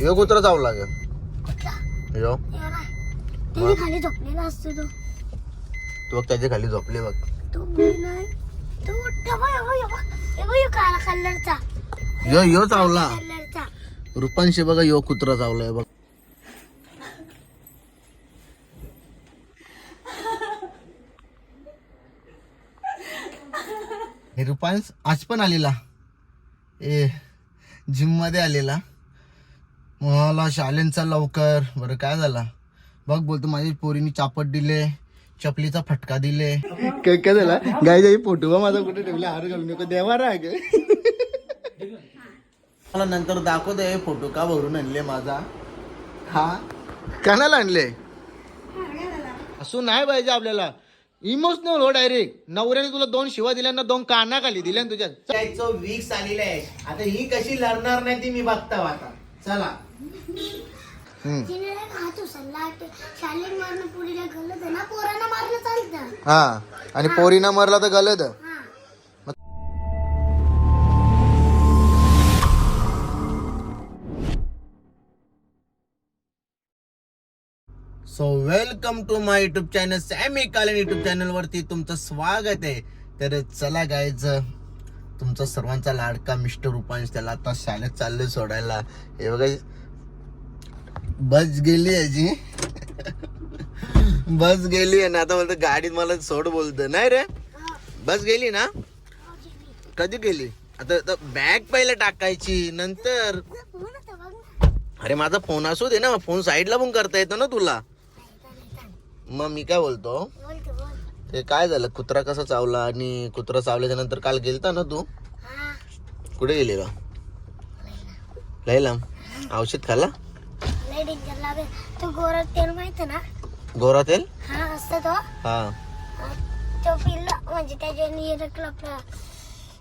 यो कुत्रा ग यो एवढा त्याच्याखाली झोपलेला असतो तो. तू बघ त्याच्याखाली झोपले बघ. तो मी नाही. तो काळा कलरचा. यो यो चावला. कलरचा. रुपांशी बघा यो कुत्रा चावलाय बघ. हे रुपांश आज पण आलेला. ए जिममध्ये आलेला. मला शालेनचा लवकर. बरं काय झाला? बघ बोलतो माझी पोरीनी चापट दिले चपलीचा फटका दिले. काय काय झाला? गाय जाई फोटो बा माझा कुठे ठेवला? हार घालून नको देवा राग. मला नंतर दाखवत आहे फोटो का भरून आणले माझा? हा? कानाला आणले? असू नाही पाहिजे आपल्याला. इमोशनल हो डायरेक्ट नवऱ्याने तुला दोन शिवा दिल्या ना दोन काना खाली दिल्या ना तुझ्या. त्याचं वीक आलेलं आहे आता ही कशी लढणार नाही ती मी बघता आता. चला. हात उचलला? मारणं गलत ना? पोरांना मारणं चालतं. हा आणि पोरीना मरला तर गलत. हा. So welcome to my YouTube channel Sammy Kalan YouTube channel वरती तुमचं स्वागत आहे. तर चला गायच तुमचा सर्वांचा लाडका मिस्टर रुपांश त्याला आता शाळेत चालले सोडायला. हे बघा बस गेली याची बस गेली आहे ना आता बोलतो गाडीत मला सोड बोलतो नाही रे? बस गेली ना? कधी गेली? आता बॅग पहिले टाकायची नंतर. अरे माझा फोन असू दे ना फोन साईडला पण करता येतो ना तुला. मग मी काय बोलतो? ते काय झालं? कुत्रा कसा चावला आणि कुत्रा चावल्याच्या नंतर काल गेलता ना तू? हा कुठे गेलेला लयला. औषध खाल्ला? लय डेंजर लागेल तो गोरात तेल माहीत ना गोरा तेल? हा असतं तो. हा. तो पिल्ला म्हणजे त्याच्याने रकलं आपलं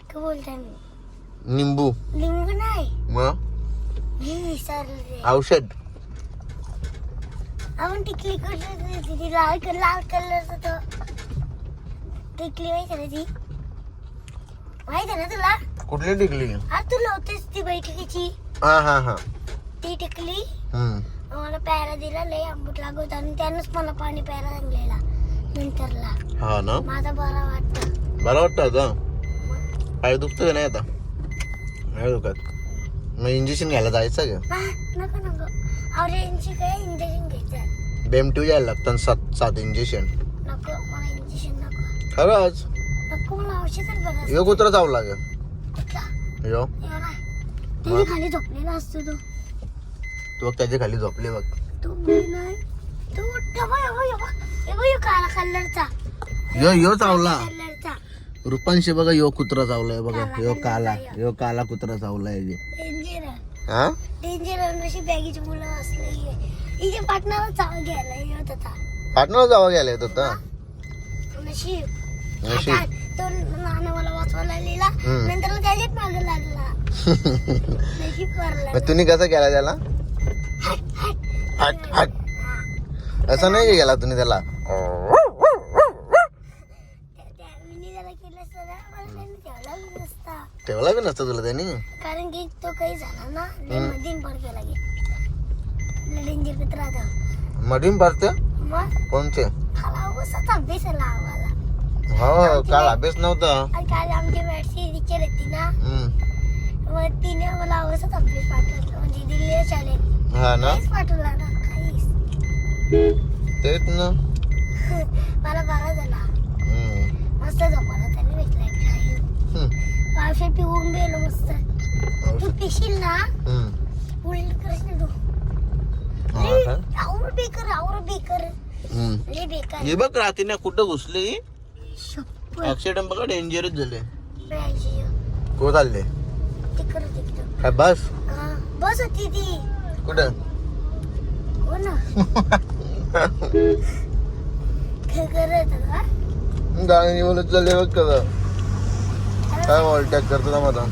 काय बोलताय निंबू. लिंबू नाही. मग मी विसरले. औषध. आपण टिकली कुठे ती लाल लाल कलरचा तो. टिकली माहिती ना ती माहिती आहे ना तुला? कुठली टिकली? हा तू लावतेस ती बैठकीची. हा हा हा. ती टिकली. हम्म. मला प्यायला दिला लय आंबट लागत आणि त्यानंच मला पाणी प्यायला सांगलेला नंतरला. हा ना? माझा बरा वाटतं. बरं वाटतं आता? पाय दुखतं का नाही आता? नाही दुखत. मग इंजेक्शन घ्यायला जायचं का? हा, नको नको. ऑरेंजची काय इंजेक्शन घ्यायचं? बेमट्यू घ्यायला लागतं सात सात इंजेक्शन नको. खरंच? यो. कुत्रा ग कुठला यो त्याच्याखाली झोपलेला असतो तो. तू त्याच्याखाली झोपले बघ. तो नाही. तो यो कलरचा यो यो. चावला. रुपांशी बघा यो कुत्रा चावलाय बघा. यो काला. यो काला कुत्रा चावलाय हे. हा? बॅगेची मुलं असले हिच्या पाटणाला चाव घ्यायला. येत होता पाटणार जावा गेला येत होता. नशीब. नशीब. हातात तो नाना मला वाचवायला लिहिला हम्म. नंतर त्याच्यात मागे लागला. नशीब करला मग तुम्ही कसं केला त्याला? हट हट. असं नाही केला तुम्ही त्याला? त्या- त्या मिनी जरा केलं असतं ना, मला त्याने ठेवला बी नसता. ठेवला बी नसतं तुला त्यांनी? कारण की तो काही झाला ना लय मधीन पर केला गे डेंजर मडीम मग? उसाच अभ्यास आला आम्हाला हो काल अभ्यास नव्हता. आणि काल आमची मॅथची टीचर होती ना. मग तिने मला अवसच अभ्यास पाठवला. म्हणजे दिल्ली शाळेत. हा ना. काहीच पाठवला ना काहीच. तेच ना. मला बरा झाला. हम्म. मस्त झोपायला त्याने भेटला एक शाळेत. हम्म. पावसात पिऊन गेलो मस्त. तू पिशील ना? हम्म. उलट करशील तू. हा का? आवर बेकर आवर बेकर हम्म. बेकार. हे बघ रात्री कुठं घुसली. ऍक्सिडेंट बघा डेंजरच झाले. को चालले? काय बस? हा, बस होती ती. कुठं? हो? गाणी बोलत चालले बघ कसं. काय वॉलटॅक करतो ना मला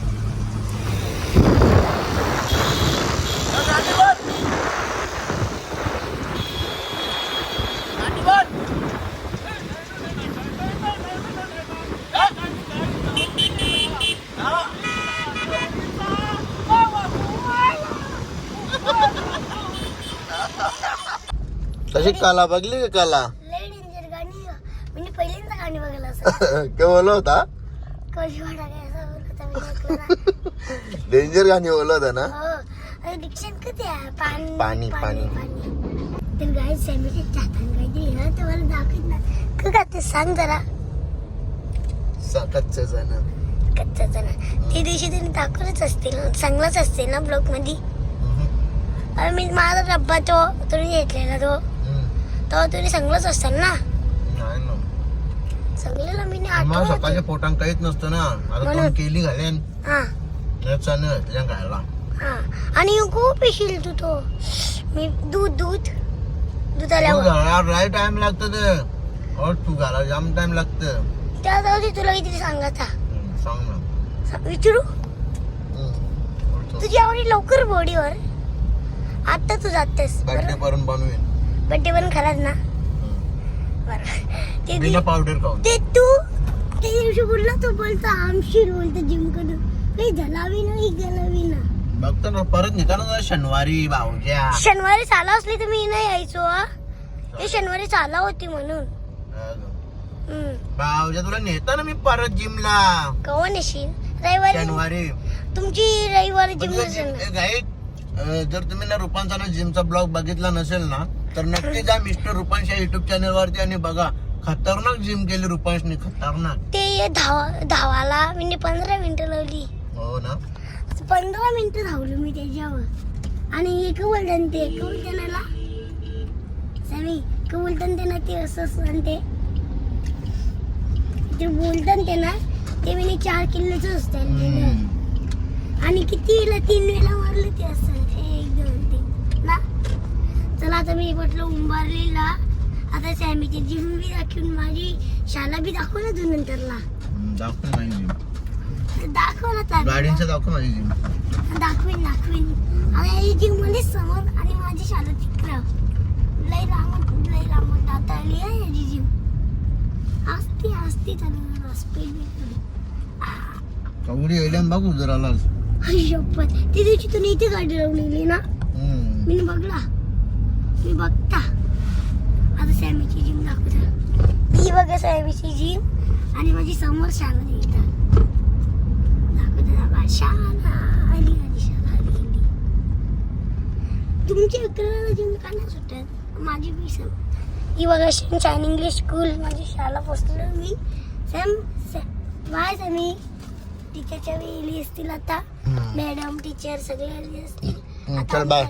तशी काला बघली का काला? लय डेंजर गाणी म्हणजे पहिल्यांदा गाणी बघायला असं. के बोलत होता? कशी वाटा काय असं बोलत होता मी. डेंजर गाणी बोलत होता ना? हो. किती आहे? पाणी पाणी, पाणी. तर गाय ना तर मला दाखवत ना का का ते सांग जरा. जण ते दिवशी त्यांनी दाखवलंच असतील. चांगलाच असते ना ब्लॉगमध्ये? अरे मी माझा डब्बा तो तुम्ही घेतलेला तो. तो तुम्ही चांगलाच असताल ना? नाही ना. मी मग आठवत. सकाळच्या पोटांग काहीच नसतं ना. आता म्हणून. केली घालेन. हा. नाही त्याच्या खायला हा. आणि खूप पिशील तू तो. मी दूध दूध. दूध तू आल्यावर घालायला लय टाइम लागतं ते. और तू घाला जाम टाइम लागतं. त्या जाऊ दे तुला काहीतरी सांगायचा हम्म, सांग ना. सा- विचारू. तुझी आवडी लवकर बॉडीवर. आता तू जातेस बर्थडे पर्यंत बनवेन. बड्डे पण खराच ना. बरं. ते बिना पावडर खाऊन. ते तू त्या दिवशी बोलला तो बोलतो आमशीर बोलतो जिम करून काही जलावी नाही गलावी ना. बघतो ना परत निघालो ना शनिवारी भाऊच्या शनिवारी चाला असली तर मी नाही यायचो हा. हे शनिवारी चाला होती म्हणून. हम्म. तुला नेता ना मी परत जिमला कवा नेशील रविवारी? शनिवारी. तुमची रविवारी पण जिम नसेल ना. ए, अं, जर तुम्ही ना रुपांचा ना जिमचा ब्लॉग बघितला नसेल ना तर नक्की जा मिस्टर रुपांशा युट्यूब चॅनल वरती आणि बघा खतरनाक जिम केली रुपांशने खतरनाक. ते धावा धावाला मी पंधरा मिनिटं लावली. हो ना? पंधरा मिनिटं धावलो मी त्याच्यावर. आणि एक बोलताना ते एक बोलताना समी एक बोलताना ते ना ते असं असं ते ते बोलताना ते ना ते मी चार किलोचं असतं. आणि किती तीन वेळा मारलं ते असं एक दोन तीन ना चला आता मी म्हटलं उंबारलेला. आता सॅमीची जिम बी दाखवून माझी शाळा बी दाखव ना तू नंतरला दाखव माझी जिम दाखव ना चालेल ना? गाडींचं दाखव माझी जिम दाखवीन दाखवीन. आणि जिममध्ये समोर आणि माझी शाळा तिकडं. लय लांब लय लांब आता आली आहे याची जिम असती असती चालू स्पीड कवडी येईल बघू जरा शपथ ती दिवशी तू इथे गाडी लावलेली ना? मी बघला. मी बघता आता सॅमीची जिम दाखवता ती बघा सॅमीची जिम आणि माझी समोर शाळा दिसतात दाखवता दाखवा शाळा आली आली शाळा आली आली तुमची अकराला जिम का नाही सुटत माझी बी सम ही बघा शाईन इंग्लिश स्कूल माझी शाळा पोचलो मी सॅम बाय सॅमी टीचरच्या वेळी इली असतील आता मॅडम टीचर सगळे आले असतील आता बाय.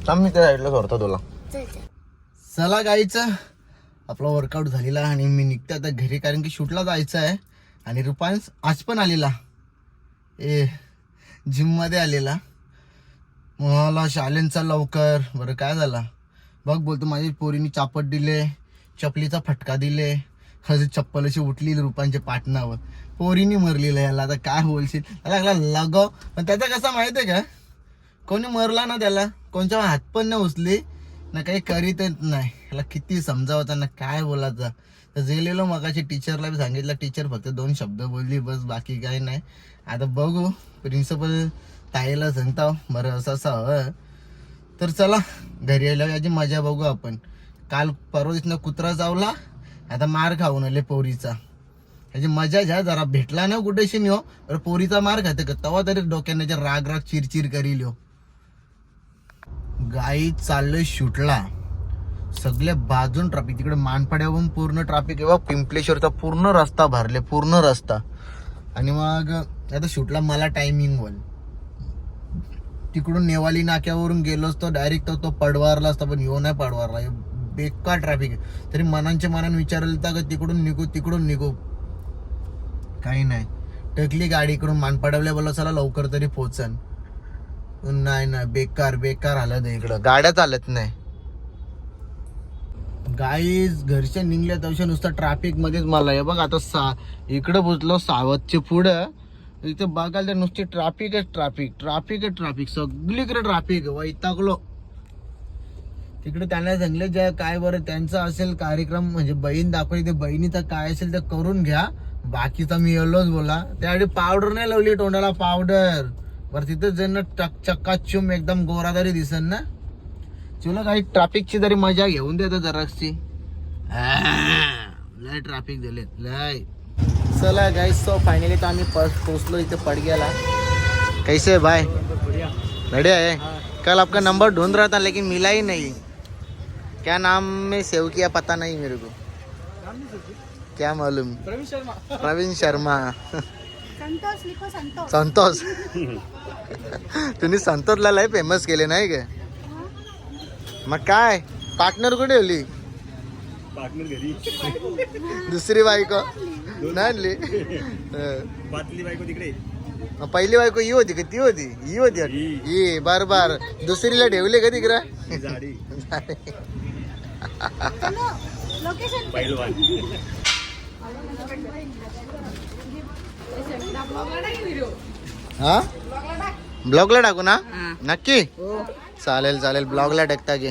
आम्ही थांब मी त्या साईडला सोडतो तुला. चल गाईचं. आपला वर्कआउट झालेला आणि मी निघते आता घरी कारण की शूटला जायचं आहे. आणि रुपांश आज पण आलेला. ए जिममध्ये आलेला. मला शालेंचा लवकर. बरं काय झाला? बघ बोलतो माझी पोरीनी चापट दिले चपलीचा फटका दिले. हजी चप्पल अशी उठली रुपांच्या पाटणावर. पोरीनी मरलेलं याला आता काय बोलशील? लागला लगव पण त्याचा कसा माहिती आहे का? कोणी मरला ना त्याला? कोणच्या हात पण नाही उचली ना काही करीतच नाही. त्याला किती समजावता ना काय बोलायचं? तर गेलेलो मगाशी टीचरला बी सांगितलं टीचर फक्त दोन शब्द बोलली बस बाकी काही नाही. आता बघू प्रिन्सिपल ताईला सांगता बरं असं असं हवं तर चला घरी यायला याची मजा बघू आपण. काल परवा दिवशी कुत्रा चावला आता मार खाऊन आले पोरीचा. ह्याची मजा घ्या जरा भेटला ना कुठेशी न्यो हो. तर पोरीचा मार खाते का? तवा तरी डोक्याने राग राग चिरचिर करील हो. गाई चाललं शूटला. सगळ्या बाजून ट्रॅफिक तिकडे मानपाड्यावरून पूर्ण ट्रॅफिक किंवा पिंपलेश्वरचा पूर्ण रस्ता भरले पूर्ण रस्ता. आणि मग आता शूटला मला टायमिंग होईल तिकडून नेवाली नाक्यावरून गेलोच तर डायरेक्ट तो तो पडवारला असता पण येऊ नाही पडवारला. बेकार ट्रॅफिक आहे. तरी मनांच्या मनान विचारलं तर का तिकडून निघू तिकडून निघू. काही नाही. टकली गाडी इकडून मानपाडवल्या बोला चला लवकर तरी पोचन. नाही ना बेकार बेकार हालत आहे इकडं. गाड्या चालत नाही. गाई घरच्या निघल्या तवशा नुसतं ट्रॅफिक मध्येच मला हे बघ आता सा इकडं पोचलो सावतच्या पुढं. इथे बघायला तर नुसती ट्रॅफिकच ट्रॅफिक ट्रॅफिकच ट्रॅफिक सगळीकडे ट्रॅफिक वैतागलो. तिकडे त्यांना सांगले जे काय बरं त्यांचा असेल कार्यक्रम म्हणजे बहीण दाखवली ते बहिणीचा काय असेल ते करून घ्या. बाकीचा मी येलोच बोला. त्याआधी पावडर नाही लावली तोंडाला पावडर बरं तिथं ज्यांना टक चक्काचूम एकदम गोरादारी दिसन ना. चला काही ट्रॅफिकची जरी मजा घेऊन देतो जराशी. लय ट्रॅफिक दिले लय. चला गाईस सो फायनली तर आम्ही पोचलो इथे पडग्याला. कैसे भाई? बढ़िया है. कल आपका नंबर ढूंढ रहा था लेकिन मिला ही नहीं. क्या नाम में सेव किया पता नहीं मेरे को. क्या मालूम? प्रवीण शर्मा. संतोष लिखो संतोष संतोष तुम्ही संतोषला लय फेमस केले नाही का? मग काय? पार्टनर कुठे होली पार्टनर घरी. दुसरी बायको? नाही आणली. पातली बायको तिकडे. मग पहिली बायको ही होती का? ती होती? ही होती. ही. बार बार दुसरीला ठेवले का तिकडं? लोकेशन पहिलवान. हा? ब्लॉगला टाकू ना? नक्की? चालेल चालेल. ब्लॉगला टाकता गे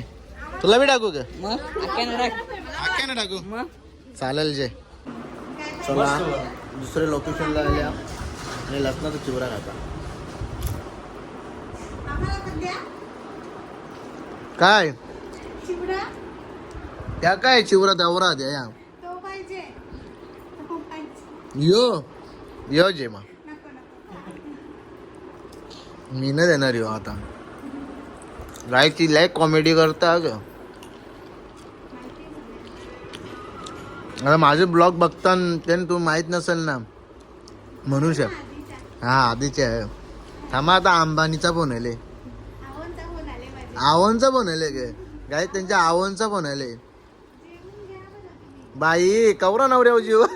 तुला बी टाकू का? ना टाकू. चालेल जे. चला. दुसऱ्या लोकेशनला आल्या. आणि लसणाचा चिवरा खाता काय? चिवडा त्या काय चिवरा त्यावरा द्या या. तो पाहिजे. तो पाहिजे. यो. यो जे नको मी नाही देणार येऊ आता. गाय ती लय कॉमेडी करता ग आता माझे ब्लॉग बघता ते तू माहीत नसेल ना. म्हणू शक. हा आधीचे आहे. थांबा आता अंबानीचा फोन आले. आवनचा फोन आले गे. गाय त्यांच्या आवनचा फोन आले. बाई कवरा नवऱ्या जीव.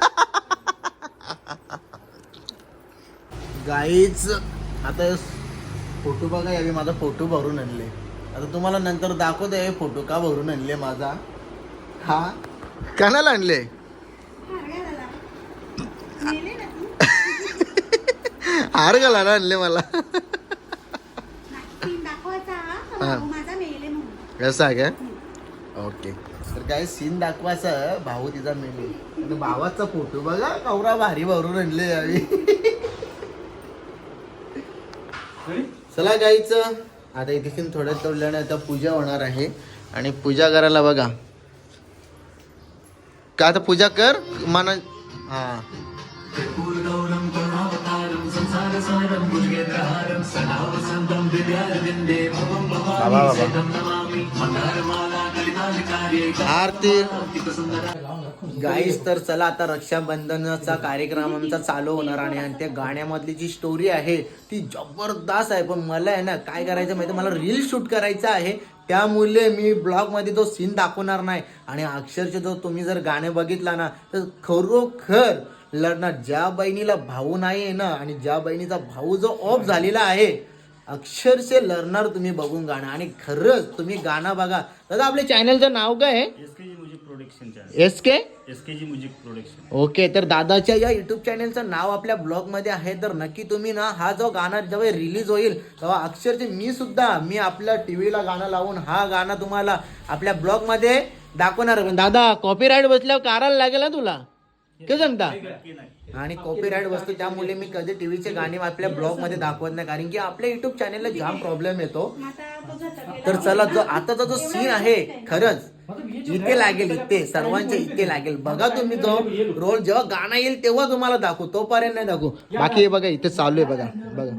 गाईच आता फोटो बघा यावी माझा फोटो भरून आणले. आता तुम्हाला नंतर दाखवतो हे फोटो का भरून आणले माझा? हा? कानाला आणले? हार घालायला. ना आणले मला. का कसं आहे काय? ओके. तर काय सीन दाखवायचं भाऊ तिचा मेले भावाचा फोटो बघा कवरा भारी भरून आणले यावी चला गाईच आता इथे थोड्या तोडल्याने आता पूजा होणार आहे. आणि पूजा करायला बघा. का आता पूजा कर? मना हा. बाबा बाबा. आरती. गाईस तर चला आता रक्षाबंधनाचा कार्यक्रम आमचा चालू होणार आणि आणि त्या गाण्यामधली जी स्टोरी आहे ती जबरदस्त आहे. पण मला आहे ना काय करायचं माहिती मला रील शूट करायचं आहे. त्यामुळे मी ब्लॉगमध्ये तो सीन दाखवणार नाही. आणि अक्षरशः जो तुम्ही जर गाणे बघितला ना तर खरोखर लढणार ज्या बहिणीला भाऊ नाही आहे ना आणि ज्या बहिणीचा भाऊ जो ऑफ झालेला आहे अक्षरशः लढणार तुम्ही बघून गाणं. आणि खरंच तुम्ही गाणं बघा. दादा आपल्या चॅनलचं नाव काय आहे? S K G music production channel S K S K G music production okay तर दादाच्या या युट्यूब चॅनलचं नाव आपल्या ब्लॉगमध्ये आहे. तर नक्की तुम्ही ना हा जो गाणं जेव्हा रिलीज होईल तेव्हा अक्षरशः मी सुद्धा मी आपल्या टीव्हीला गाणं लावून हा गाणं तुम्हाला आपल्या ब्लॉगमध्ये दाखवणार पण दादा कॉपीराईट बसल्यावर कारायला लागेल ना तुला? काय सांगता आणि कॉपीराईट बसतो त्यामुळे मी कधी टीव्हीचे गाणे आपल्या ब्लॉगमध्ये दाखवत नाही कारण की आपल्या युट्यूब चॅनलला जाम प्रॉब्लेम येतो. तर. चला जो आताचा जो सीन आहे खरंच. इथे लागेल इथे. सर्वांच्या इथे लागेल. बघा तुम्ही जो रोल जेव्हा गाणं येईल तेव्हा तुम्हाला दाखवू. तोपर्यंत नाही दाखवू. बाकी हे बघा इथे चालू आहे बघा बघा.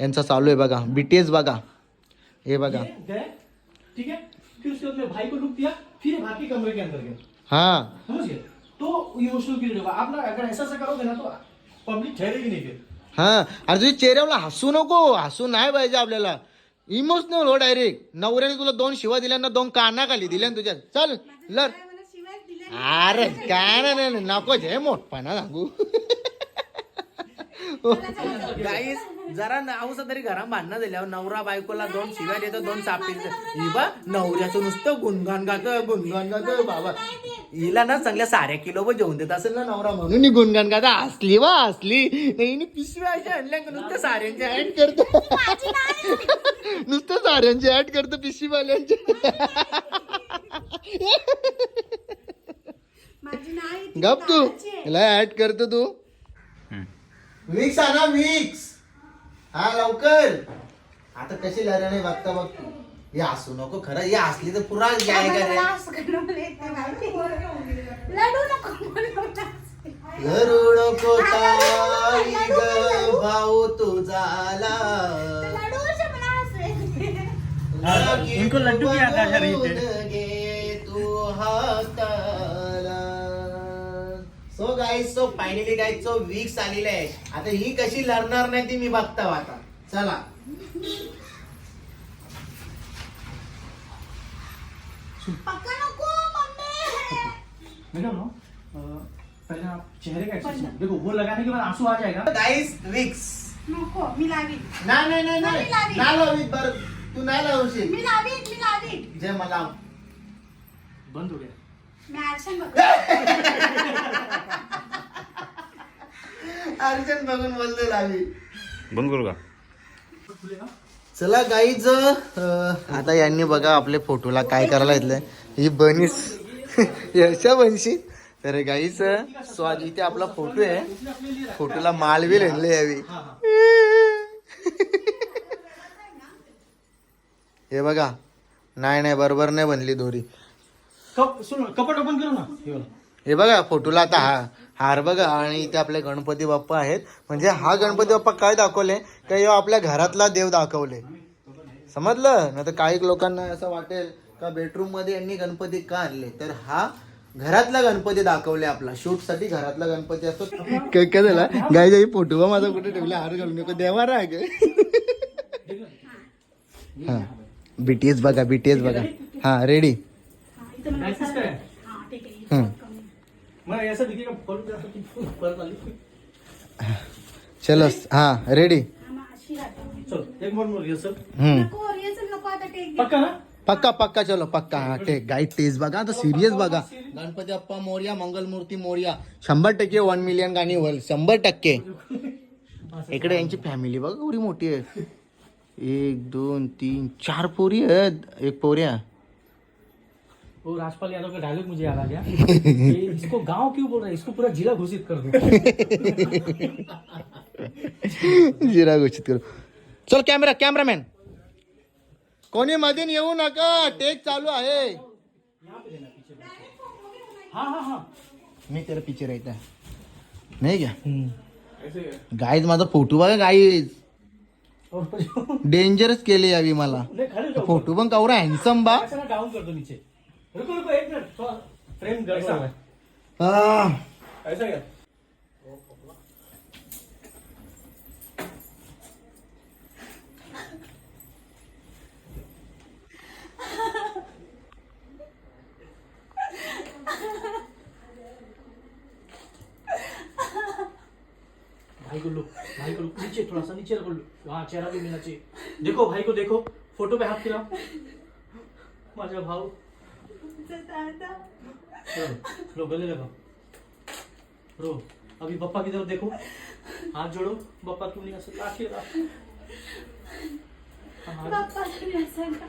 यांचा चालू आहे बघा. बीटीएस बघा. हे बघा. है. हा तो इमोशनल क्रिएट होगा आप ना अगर ऐसा ऐसा करोगे ना तो. पब्लिक ठहरेगी नहीं फिर हा अरे तुझ्या चेहऱ्यावर हसू नको. हसू नाही पाहिजे आपल्याला. इमोशनल हो डायरेक्ट नवऱ्याने तुला दोन शिवा दिल्या ना दोन काना खाली दिल्या ना तुझ्या. चल लर अरे काय नाही, नकोच हे मोठपणा सांगू. गाईस जरा नावस तरी घरा भांडणं दिल्यावर नवरा बायकोला दोन शिव्या देतो दोन चापी ही बा नवऱ्याचं नुसतं गुणगान गात गुणगान गात बाबा. हिला ना चांगल्या साऱ्या किलो व जेवून देत असेल ना नवरा म्हणून. ही गुणगान गाता. असली वा असली. नाही पिशव्या अशा आणल्या का? नुसतं साऱ्यांचे ऍड करतो. नुसतं साऱ्यांचे ऍड करतो पिशवीवाल्यांचे. माझी नाही ती गप तू. हिला ऍड करतो तू. विक्स आणा विक्स हा लवकर. आता कशी लहराने बघता बघ हे असू नको खरं हे असली तर पुरा नाही. लडू नको ग भाऊ तुझाला नाही. इनको laddoo guys so finally guys so weeks आलेले आहे आता ही कशी लढणार नाही ती मी बघता आता. चला. पक्का नको मम्मी. मैडम नो अ, पहले आप चेहरे का एक्सप्रेशन देखो वो लगाने के बाद आंसू आ जाएगा. गाईज वीक्स नको मी लावीन. नाही नाही नाही नाही, नाही नाही. नाही लावीत बर. तू नाही लावशील. मी लावीन मी लावीन. जे मला. बंद हो गया. मी बघ अर्जंट बघून बोलतो लावी बंद करू का? चला गाईज आता यांनी बघा आपल्या फोटोला काय करायला घेतलंय. ही बनीस. यशा बनशी. तर गाईच सो आज इथे आपला फोटो आहे। फोटोला मालवी आणले यावी हाँ बघा. नाही नाही बरोबर नाही बनली दोरी. कप सुनो कपट ओपन करो ना? हे बघा फोटोला आता हा. हार बघा. आणि इथे आपले गणपती बाप्पा आहेत. म्हणजे हा गणपती बाप्पा काय दाखवले? का ह्यो आपल्या घरातला देव दाखवले. समजलं? ना तर काही लोकांना असं वाटेल का बेडरूममध्ये यांनी गणपती का आणले? तर हा घरातला गणपती दाखवले आपला. शूटसाठी घरातला गणपती असतो. काय काय झाला. गाय जाई फोटो माझा कुठे ठेवला? हार घालून नको. देवा राग हा. बीटीएस बघा बीटीएस बघा. हा रेडी है. चलो हा रेडी. चलो एक मोर मोर सर हम्म. पक्का ना? पक्का पक्का चलो पक्का हा टेक गाईड टेस्ट बघा आता सिरियस बघा. गणपती बाप्पा मोर्या मंगलमूर्ती मोर्या. शंभर टक्के वन मिलियन गाणी होईल शंभर टक्के. इकडे यांची फॅमिली बघा एवढी मोठी आहे एक दोन तीन चार पोरी आहेत. एक पोऱ्या वो राजपाल यादव का डायलॉग मुझे याद आ गया ये इसको गांव क्यों बोल रहे हैं? इसको पूरा जिला घोषित कर दो। जिरा घोषित करू। चल कॅमेरा कॅमेरामॅन कोणी मध्ये येऊ नका टेक चालू आहे. हाँ हाँ हाँ। मी तेरा पिक्चर येत नाही क्या? ऐसे गाईज माझा फोटो बघा गाईज डेंजरच केले यावी मला. फोटो पण कवरा हॅन्सम बा. ऐसा ना डाउन कर दो नीचे. रुको रुको एक मिनट थोड़ा फ्रेम गड़बड़ है. ऐसा क्या भाई को लो भाई को लो नीचे थोड़ा सा नीचे रखो लो। हाँ चेहरा भी मिलना चाहिए देखो भाई को देखो फोटो पे हाथ खिलाओ माझा भाऊ रो रो गले लगाओ. रो अभी पप्पा की तरफ़ देखो. हाथ जोड़ो. पप्पा क्यों नहीं हंस आखिर तुम्ही असं का?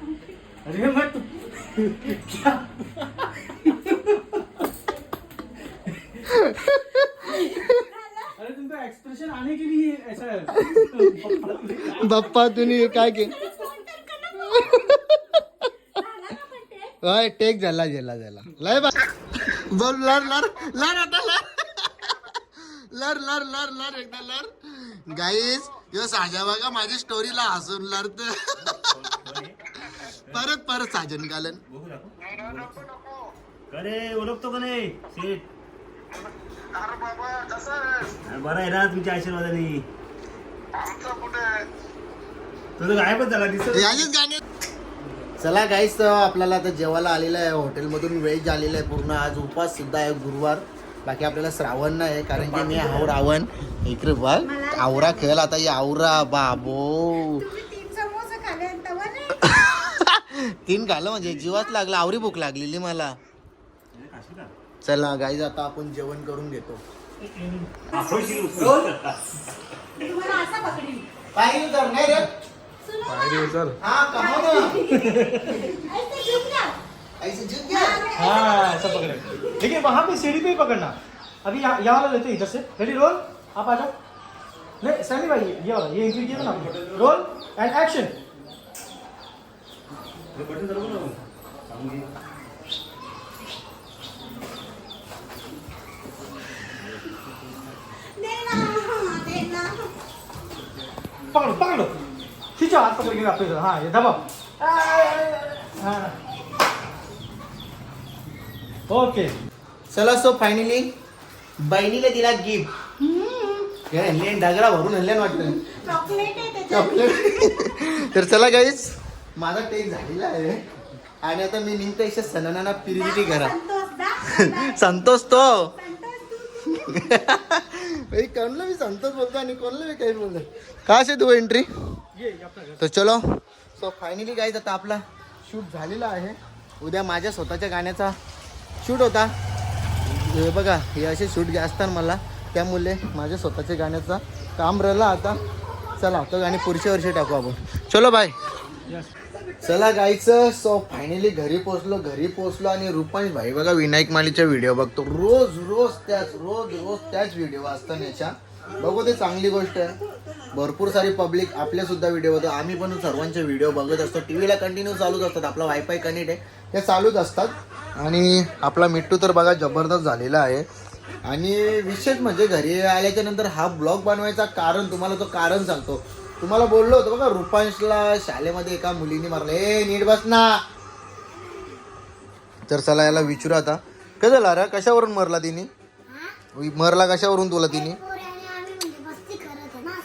अरे मत। क्या? अरे तुमको एक्सप्रेशन आने के लिए ऐसा है। बाप्पा काय के होय टेक झाला झाला झाला लय बा बोल लर लर लर आता लर लर लर लर लर एकदा लर गाईस यो साजा बघा माझी स्टोरीला हसून लढत परत परत साजन घालन. अरे ओळखतो का नाही? बरं आहे ना तुमच्या आशीर्वादाने. तुझं गायबच झाला दिसत याचीच गाणी चला गाईस आपल्याला आता जेवायला आलेलं आहे. हॉटेलमधून व्हेज आलेलं आहे पूर्ण. आज उपवास सुद्धा आहे गुरुवार. बाकी आपल्याला श्रावण नाही आहे कारण की मी आहो रावण. इकडे बघ आवरा खेळ. आता ही आवरा बाबो. तुम्ही तीन खाल्लं म्हणजे जीवाच लागला. आवरी भूक लागलेली मला. चला गाईज आता आपण जेवण करून घेतो. तुम्हाला असा पकडेल पायरी उतर नाही रे हा कमाव ना ऐसे झुक जाओ. ऐसे हाँ ऐसा पकड़े। देखिए वहाँ पे सीढ़ी पे ही पकड़ना। अभी यहाँ यहाँ वाला लेते हैं इधर से। रेडी रोल आप आ जाओ। नहीं सैमी भाई ये वाला ये एंट्री किया था ना रोल एंड एक्शन बटन चालू ना. पकडो पकडो। खिचो हात पकड घेऊन आपल्या हा हे दबाव हा. ओके चला सो फायनली बहिणीला दिला गिफ्ट हे आणले डगरा भरून आणले वाटतं चॉकलेट तर चला गाईस माझा टेस्ट झालेला आहे. आणि आता मी निघतो इथे सणाना पिरिटी करा संतोष तो. संतोष तू. भाई कोणला मी संतोष बोलतो आणि कोणला मी काही बोलतो का असे तू एंट्री तर चलो. सो फायनली गाईज आता आपला शूट झालेला आहे. उद्या माझ्या स्वतःच्या गाण्याचा शूट होता. हे बघा हे असे शूट असतात मला. त्यामुळे माझ्या स्वतःच्या गाण्याचा काम राहिलं आता. चला तो गाणी पुढच्या वर्षी टाकू आपण. चलो बाय चला गायचं सो फायनली घरी पोहोचलो घरी पोहोचलो आणि रुपांश भाई बघा विनायक मालीच्या व्हिडिओ बघतो. रोज रोज त्याच रोज रोज त्याच व्हिडिओ असतात याच्या. बघू ते चांगली गोष्ट आहे. भरपूर सारी पब्लिक आपल्या सुद्धा व्हिडिओ बघतो आम्ही पण सर्वांचे व्हिडिओ बघत असतो. टी व्हीला कंटिन्यू चालूच असतात. आपला वायफाय कनेक्ट आहे. ते चालूच असतात. आणि आपला मिट्टू तर बघा जबरदस्त झालेला आहे. आणि विशेष म्हणजे घरी आल्याच्यानंतर हा ब्लॉग बनवायचा कारण तुम्हाला तो कारण सांगतो. तुम्हाला बोललो होतो बघा रुपांशला शाळेमध्ये एका मुलीने मारलं. ए नीट बस ना. तर चला याला विचारू आता. झालं अरे कशावरून मरला तिने? मरला कशावरून तुला तिने?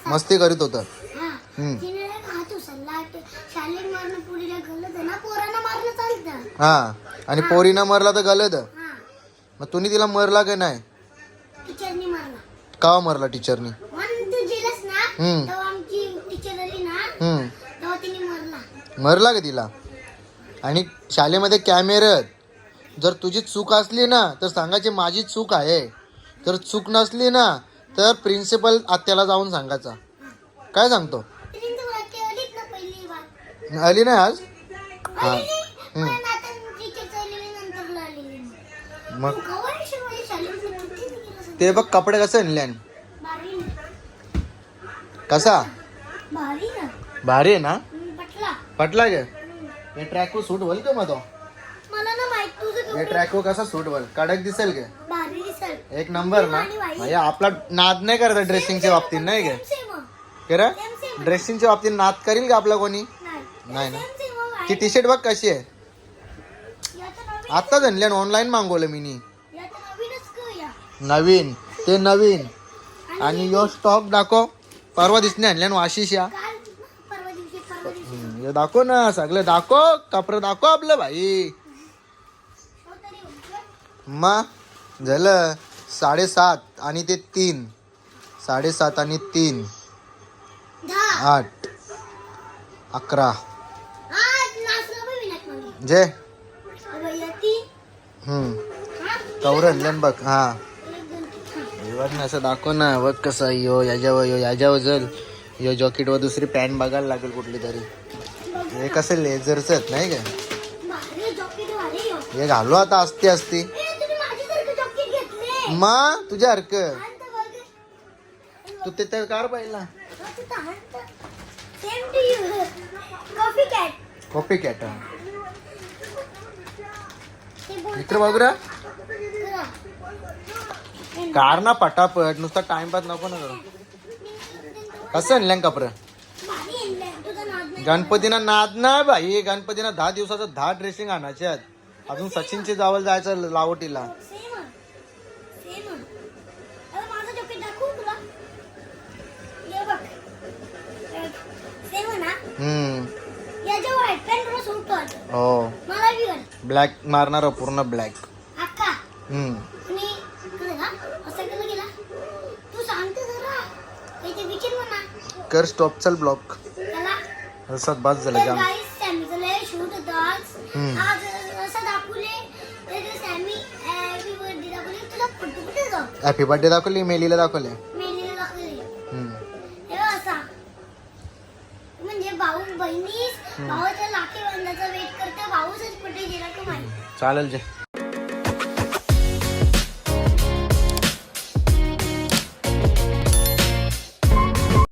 मस्ती करीत होतं. हा. हम्म. तिने नाही का हात उचलला ते शालेय मारणं पुरीला गलत आहे ना पोरांना मारणं चालतं. हा आणि पोरीनं मरला तर गलत हा. मग तुम्ही तिला मरला का नाही? टीचरनी मारला का मरला टीचरनी? म्हणून तू जेलस ना हम्म. तेव्हा आमची टीचर आली ना हम्म. तेव्हा तिने मारला. मरला का तिला? आणि शाळेमध्ये कॅमेरे आहेत. जर तुझी चूक असली ना तर सांगायची माझी चूक आहे. जर चूक नसली ना तर प्रिन्सिपल आत्याला जाऊन सांगायचा. काय सांगतो? आली नाही आज? हा. मग? तू बघ कपडे कसे आणले कसा? भारी आहे ना? पटला पटला गे. हे ट्रॅको सूट होईल का मग तो. तुझं हे ट्रॅको कसा सूट होईल कडक दिसेल का दिसल. एक नंबर ना. म्हणजे आपला नाद नाही करत ड्रेसिंगच्या बाबतीत नाही का? सेम. ड्रेसिंगच्या बाबतीत नाद करील का आपला कोणी? नाही. नाही ना. ती टी शर्ट बघ कशी आहे. आत्ताच आणले ऑनलाईन मागवलं मी नवीन. ते नवीन. आणि यो स्टॉक दाखव. परवा दिसणे आणले ना आशिष या हे दाखव ना सगळं दाखव. कपडे दाखव आपलं भाई. हो उजवं. मग झालं. साडेसात आणि ते तीन. साडेसात आणि तीन. आठ. अकरा. जे. अबे, या तीन हम्म. कवर आणलं बघ हा. बघ ना असं दाखव ना बघ कसं यो याच्यावर यो याच्यावर जर यो जॉकेटवर दुसरी पॅन्ट बघायला लागेल कुठली तरी. हे कसं लेझरचं आहेत नाही का. हे घालू आता असते असती ए, तुम्ही माझ्यासारखं जॉकेट मा तुझ्या हरकत. तू ते तर कार पाहिला. कॉपी कॅट मित्र बोल- कार ना पटापट नुसता टाइमपास नको ना करू. कसं आणलं कपडे नाद गणपतीना नाद नाही भाई गणपतीना दहा दिवसाचं दहा ड्रेसिंग आणायचे आहेत. अजून सचिनचे जावल जायचं लावटीला. हो मला बी घाल. ब्लॅक मारणार पूर्ण ब्लॅक अक्का. हम्म आणि कसं का? असं केलं गेला? तू सांगते जरा. काहीतरी विचार म्हणा. कर स्टॉप चल ब्लॉक त्याला असं बस झालं तर जाम guys, सॅमीचं लय shoot होतं आज. हम्म. आज असं दाखवले तर ते सॅमी happy birthday दाखवले. तुला फोटो कुठे जाऊ? हॅपी बर्थडे दाखवले मेलीला दाखवले. चालेल जे